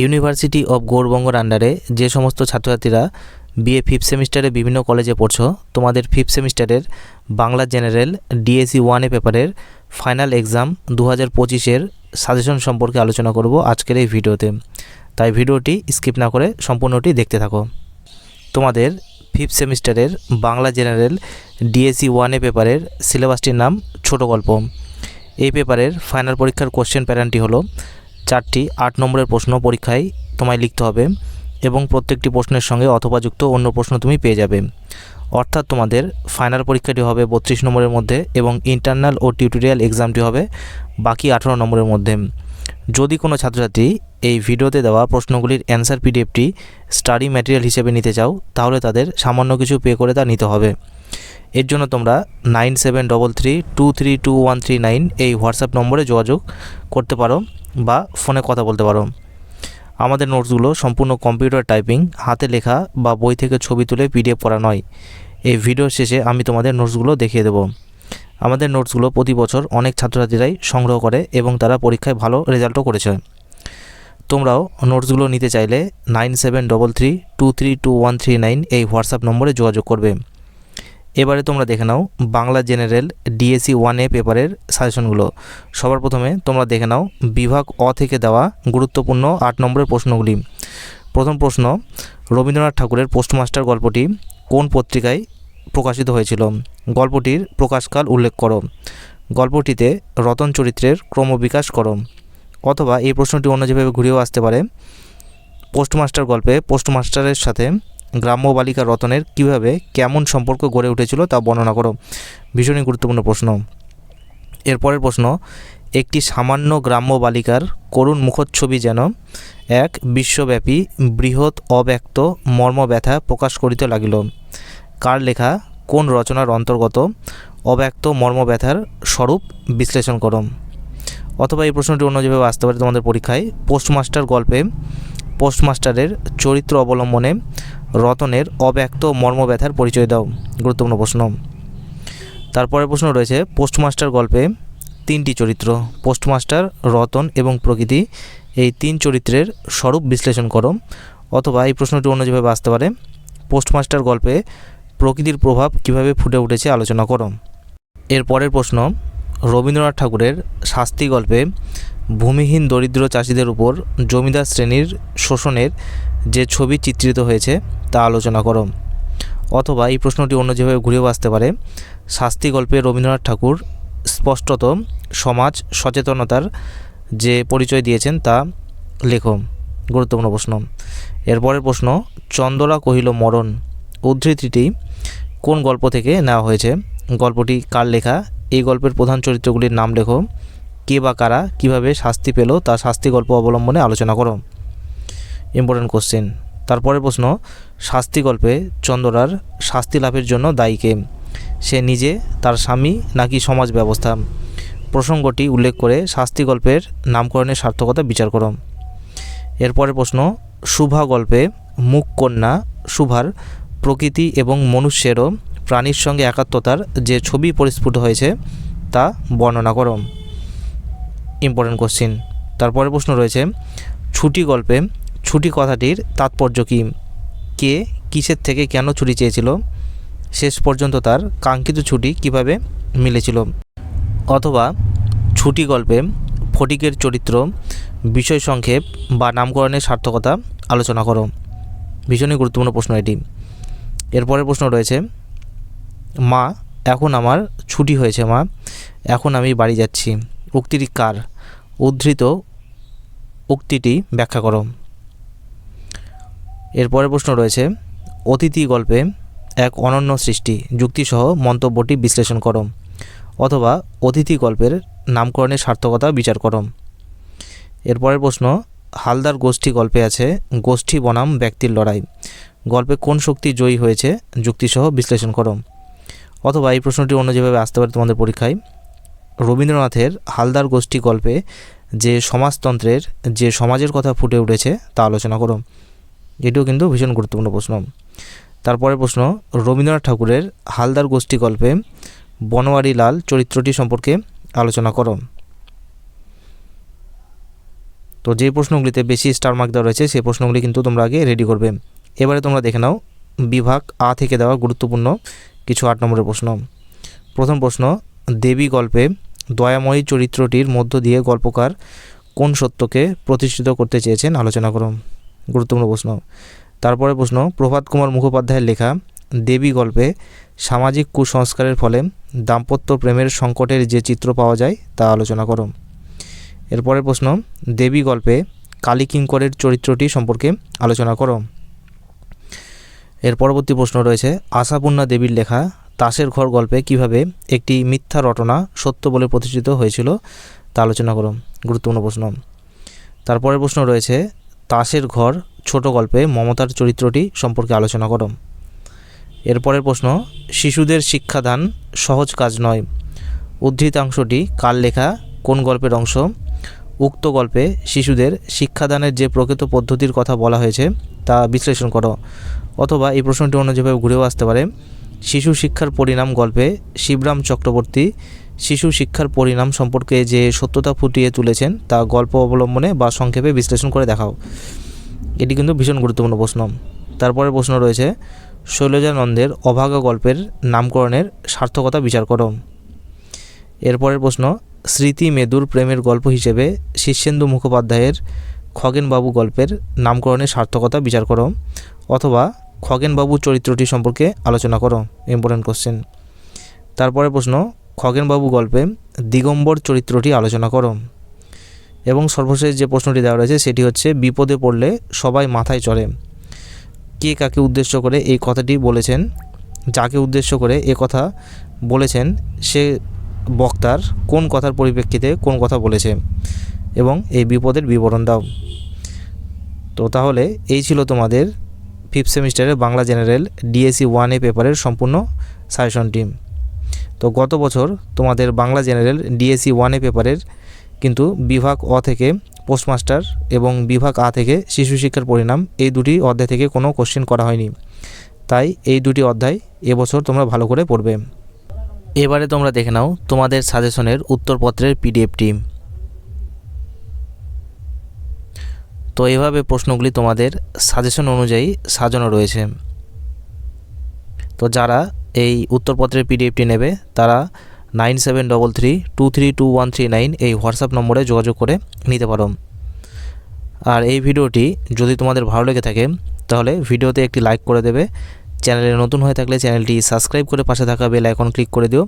University of গৌরবঙ্গর আন্ডারে যে সমস্ত ছাত্রছাত্রীরা বিএ ফিফথ সেমিস্টারে বিভিন্ন কলেজে পড়ছো, তোমাদের ফিফথ সেমিস্টারের বাংলা জেনারেল ডিএসি ওয়ানে পেপারের ফাইনাল এক্সাম দু হাজার পঁচিশের সাজেশন সম্পর্কে আলোচনা করব আজকের এই ভিডিওতে। তাই ভিডিওটি স্কিপ না করে সম্পূর্ণটি দেখতে থাকো। তোমাদের ফিফথ সেমিস্টারের বাংলা জেনারেল ডিএসি ওয়ানে পেপারের সিলেবাসটির নাম ছোট গল্প এই পেপারের ফাইনাল পরীক্ষার কোশ্চেন প্যাটার্নটি হলো চারটি আট নম্বরের প্রশ্ন পরীক্ষায় তোমায় লিখতে হবে এবং প্রত্যেকটি প্রশ্নের সঙ্গে অথবা যুক্ত অন্য প্রশ্ন তুমি পেয়ে যাবে। অর্থাৎ তোমাদের ফাইনাল পরীক্ষাটি হবে বত্রিশ নম্বরের মধ্যে এবং ইন্টারনাল ও টিউটোরিয়াল এক্সামটি হবে বাকি আঠারো নম্বরের মধ্যে। যদি কোনো ছাত্রছাত্রী এই ভিডিওতে দেওয়া প্রশ্নগুলির অ্যান্সার পিডিএফটি স্টাডি ম্যাটেরিয়াল হিসেবে নিতে চাও, তাহলে তাদের সামান্য কিছু পে করে তা নিতে হবে। এর জন্য তোমরা nine seven double three two three two one three nine এই হোয়াটসঅ্যাপ নম্বরে যোগাযোগ করতে পারো। বা ফোনে কথা বলতে পারো। আমাদের নোটসগুলো সম্পূর্ণ কম্পিউটার টাইপিং, হাতে লেখা বা বই থেকে ছবি তুলে পিডিএফ করা নয়। এই ভিডিও শেষে আমি তোমাদের নোটসগুলো দেখিয়ে দেবো। আমাদের নোটসগুলো প্রতি বছর অনেক ছাত্রছাত্রীরাই সংগ্রহ করে এবং তারা পরীক্ষায় ভালো রেজাল্টও করেছে। তোমরাও নোটসগুলো নিতে চাইলে nine seven double three two three two one three nine এই হোয়াটসঅ্যাপ নম্বরে যোগাযোগ করবে। এবারে তোমরা দেখে নাও Bangla general DSC one A পেপারের সাজেশনগুলো। সবার প্রথমে তোমরা দেখে নাও বিভাগ অ থেকে দেওয়া গুরুত্বপূর্ণ আট নম্বরের প্রশ্নগুলি। প্রথম প্রশ্ন, রবীন্দ্রনাথ ঠাকুরের পোস্টমাস্টার গল্পটি কোন পত্রিকায় প্রকাশিত হয়েছিল? গল্পটির প্রকাশকাল উল্লেখ করো। গল্পটিতে রতন চরিত্রের ক্রমবিকাশ করো। অথবা এই প্রশ্নটি অন্য যেভাবে ঘুরেও আসতে পারে, পোস্টমাস্টার গল্পে পোস্টমাস্টারের সাথে গ্রাম্য বালিকা রতনের কীভাবে কেমন সম্পর্ক গড়ে উঠেছিল তা বর্ণনা করো। ভীষণই গুরুত্বপূর্ণ প্রশ্ন। এরপরের প্রশ্ন, একটি সামান্য গ্রাম্য বালিকার করুণ মুখচ্ছবি যেন এক বিশ্বব্যাপী বৃহৎ অব্যক্ত মর্মব্যথা প্রকাশ করিতে লাগিল। কার লেখা, কোন রচনার অন্তর্গত অব্যক্ত মর্মব্যথার স্বরূপ বিশ্লেষণ করো। অথবা এই প্রশ্নটি অন্য যেভাবে আসতে পারে তোমাদের পরীক্ষায়, পোস্টমাস্টার গল্পে পোস্টমাস্টারের চরিত্র অবলম্বনে রতনের অব্যক্ত মর্মব্যথার পরিচয় দাও। গুরুত্বপূর্ণ প্রশ্ন। তারপরে প্রশ্ন রয়েছে, পোস্টমাস্টার গল্পে তিনটি চরিত্র, পোস্টমাস্টার, রতন এবং প্রকৃতি, এই তিন চরিত্রের স্বরূপ বিশ্লেষণ করো। অথবা এই প্রশ্নটি অন্য যেভাবে আসতে পারে, পোস্টমাস্টার গল্পে প্রকৃতির প্রভাব কীভাবে ফুটে উঠেছে আলোচনা করো। এর পরের প্রশ্ন, রবীন্দ্রনাথ ঠাকুরের শাস্তি গল্পে ভূমিহীন দরিদ্র চাষিদের উপর জমিদার শ্রেণির শোষণের যে ছবি চিত্রিত হয়েছে তা আলোচনা করো। অথবা এই প্রশ্নটি অন্য যেভাবে ঘুরেও আসতে পারে, শাস্তি গল্পে রবীন্দ্রনাথ ঠাকুর স্পষ্টত সমাজ সচেতনতার যে পরিচয় দিয়েছেন তা লেখো। গুরুত্বপূর্ণ প্রশ্ন। এরপরের প্রশ্ন চন্দরা কহিল মরণ। উদ্ধৃতিটি কোন গল্প থেকে নেওয়া হয়েছে? গল্পটি কার লেখা? এই গল্পের প্রধান চরিত্রগুলির নাম লেখো। কে বা কারা কীভাবে শাস্তি পেল তা শাস্তি গল্প অবলম্বনে আলোচনা করো। Important question. তারপরের প্রশ্ন, শাস্তি গল্পে চন্দরার শাস্তি লাভের জন্য দায়ী কে? সে নিজে, তার স্বামী নাকি সমাজ ব্যবস্থা? প্রসঙ্গটি উল্লেখ করে শাস্তি গল্পের নামকরণের সার্থকতা বিচার করো। এরপরের প্রশ্ন, শুভা গল্পে মুখ কন্যা শুভার প্রকৃতি এবং মনুষ্যেরও প্রাণীর সঙ্গে একাত্মতার যে ছবি পরিস্ফুট হয়েছে, তা বর্ণনা করো। ইম্পর্টেন্ট কোশ্চিন তারপরে প্রশ্ন রয়েছে, ছুটি গল্পে ছুটি কথাটির তাৎপর্য কী? কে, কিসের থেকে কেন ছুটি চেয়েছিল? শেষ পর্যন্ত তার কাঙ্ক্ষিত ছুটি কীভাবে মিলেছিল? অথবা ছুটি গল্পে ফটিকের চরিত্র, বিষয় সংক্ষেপ বা নামকরণের সার্থকতা আলোচনা করো। ভীষণই গুরুত্বপূর্ণ প্রশ্ন এটি। এরপরের প্রশ্ন রয়েছে, মা, এখন আমার ছুটি হয়েছে মা, এখন আমি বাড়ি যাচ্ছি। উক্তিটি কার? উদ্ধৃত উক্তিটি ব্যাখ্যা করো। এরপরের প্রশ্ন রয়েছে, অতিথি গল্পে এক অনন্য সৃষ্টি যুক্তিসহ মন্তব্যটি বিশ্লেষণ করো অথবা অতিথি গল্পের নামকরণের সার্থকতা বিচার করো এরপরের প্রশ্ন, হালদার গোষ্ঠী গল্পে আছে, গোষ্ঠী বনাম ব্যক্তির লড়াই। গল্পে কোন শক্তি জয়ী হয়েছে যুক্তিসহ বিশ্লেষণ করো অথবা এই প্রশ্নটি অন্য যেভাবে আসতে পারে তোমাদের পরীক্ষায়, রবীন্দ্রনাথের হালদার গোষ্ঠী গল্পে যে সমাজতন্ত্রের, যে সমাজের কথা ফুটে উঠেছে তা আলোচনা করো এটিও কিন্তু ভীষণ গুরুত্বপূর্ণ প্রশ্ন। তারপরে প্রশ্ন, রবীন্দ্রনাথ ঠাকুরের হালদার গোষ্ঠী গল্পে বনোয়ারি লাল চরিত্রটি সম্পর্কে আলোচনা করো। তো যে প্রশ্নগুলিতে বেশি স্টার মার্ক দেওয়া রয়েছে, সেই প্রশ্নগুলি কিন্তু তোমরা আগে রেডি করবে। এবারে তোমরা দেখে নাও, বিভাগ আ থেকে দেওয়া গুরুত্বপূর্ণ কিছু আট নম্বরের প্রশ্ন। প্রথম প্রশ্ন, দেবী গল্পে দয়াময়ী চরিত্রটির মধ্য দিয়ে গল্পকার কোন সত্যকে প্রতিষ্ঠিত করতে চেয়েছেন? আলোচনা করো। গুরুত্বপূর্ণ প্রশ্ন। তারপরে প্রশ্ন, প্রভাত কুমার মুখোপাধ্যায়ের লেখা দেবী গল্পে সামাজিক কুসংস্কারের ফলে দাম্পত্য প্রেমের সংকটের যে চিত্র পাওয়া যায় তা আলোচনা করো। এরপরের প্রশ্ন, দেবী গল্পে কালী কিঙ্করের চরিত্রটি সম্পর্কে আলোচনা করো। এর পরবর্তী প্রশ্ন রয়েছে, আশাপূর্ণা দেবীর লেখা তাসের ঘর গল্পে কীভাবে একটি মিথ্যা রটনা সত্য বলে প্রতিষ্ঠিত হয়েছিল তা আলোচনা করো। গুরুত্বপূর্ণ প্রশ্ন। তারপরের প্রশ্ন রয়েছে তাসের ঘর ছোট গল্পে মমতার চরিত্রটি সম্পর্কে আলোচনা করো এরপরের প্রশ্ন, শিশুদের শিক্ষাদান সহজ কাজ নয়। উদ্ধৃতাংশটি কার লেখা, কোন গল্পের অংশ? উক্ত গল্পে শিশুদের শিক্ষাদানের যে প্রকৃত পদ্ধতির কথা বলা হয়েছে, তা বিশ্লেষণ করো। অথবা এই প্রশ্নটি অন্য যেভাবে ঘুরেও আসতে পারে। শিশু শিক্ষার পরিণাম গল্পে শিবরাম চক্রবর্তী শিশু শিক্ষার পরিণাম সম্পর্কে যে সত্যতা ফুটিয়ে তুলেছেন, তা গল্প অবলম্বনে বা সংক্ষেপে বিশ্লেষণ করে দেখাও। এটি কিন্তু ভীষণ গুরুত্বপূর্ণ প্রশ্ন। তারপরে প্রশ্ন রয়েছে, শৈলজানন্দের অভাগা গল্পের নামকরণের সার্থকতা বিচার করো। এরপরের প্রশ্ন, স্মৃতি মেদুর প্রেমের গল্প হিসেবে শীর্ষেন্দু মুখোপাধ্যায়ের খগেনবাবু গল্পের নামকরণের সার্থকতা বিচার করো অথবা খগেনবাবু চরিত্রটি সম্পর্কে আলোচনা করো ইম্পর্টেন্ট কোশ্চেন তারপরে প্রশ্ন খগেনবাবু গল্পে দিগম্বর চরিত্রটি আলোচনা করো। এবং সর্বশেষ যে প্রশ্নটি দেওয়া রয়েছে সেটি হচ্ছে, বিপদে পড়লে সবাই মাথায় চড়ে। কে কাকে উদ্দেশ্য করে এই কথাটি বলেছেন? যাকে উদ্দেশ্য করে এ কথা বলেছেন, সে বক্তার কোন কথার পরিপ্রেক্ষিতে কোন কথা বলেছে? এবং এই বিপদের বিবরণ দাও। তো তাহলে এই ছিল তোমাদের ফিফথ সেমিস্টারের Bangla general DSC one A পেপারের সম্পূর্ণ সাজেশন টিম তো গত বছর তোমাদের বাংলা জেনারেল ডিএসসি ওয়ান পেপারের কিন্তু বিভাগ অ থেকে পোস্টমাস্টার এবং বিভাগ আ থেকে শিশু শিক্ষার পরিণাম এই দুটি অধ্যায় থেকে কোনো কোশ্চেন করা হয়নি। তাই এই দুটি অধ্যায় এবছর তোমরা ভালো করে পড়বে। এবারে তোমরা দেখে নাও তোমাদের সাজেশনের উত্তরপত্রের পিডিএফ টিম তো এভাবে প্রশ্নগুলি তোমাদের সাজেশন অনুযায়ী সাজানো রয়েছে। তো যারা এই উত্তরপত্রের পিডিএফটি নেবে। তারা nine seven double three two three two one three nine এই হোয়াটসঅ্যাপ নম্বরে যোগাযোগ করে নিতে পারো। আর এই ভিডিওটি যদি তোমাদের ভালো লেগে থাকে, তাহলে ভিডিওতে একটি লাইক করে দেবে। চ্যানেলে নতুন হয়ে থাকলে চ্যানেলটি সাবস্ক্রাইব করে পাশে থাকা বেল আইকন ক্লিক করে দিও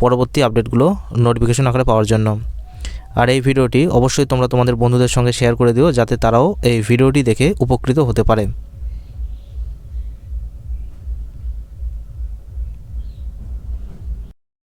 পরবর্তী আপডেটগুলো নোটিফিকেশন আকারে পাওয়ার জন্য। আর এই ভিডিওটি অবশ্যই তোমরা তোমাদের বন্ধুদের সঙ্গে শেয়ার করে দিও, যাতে তারাও এই ভিডিওটি দেখে উপকৃত হতে পারে।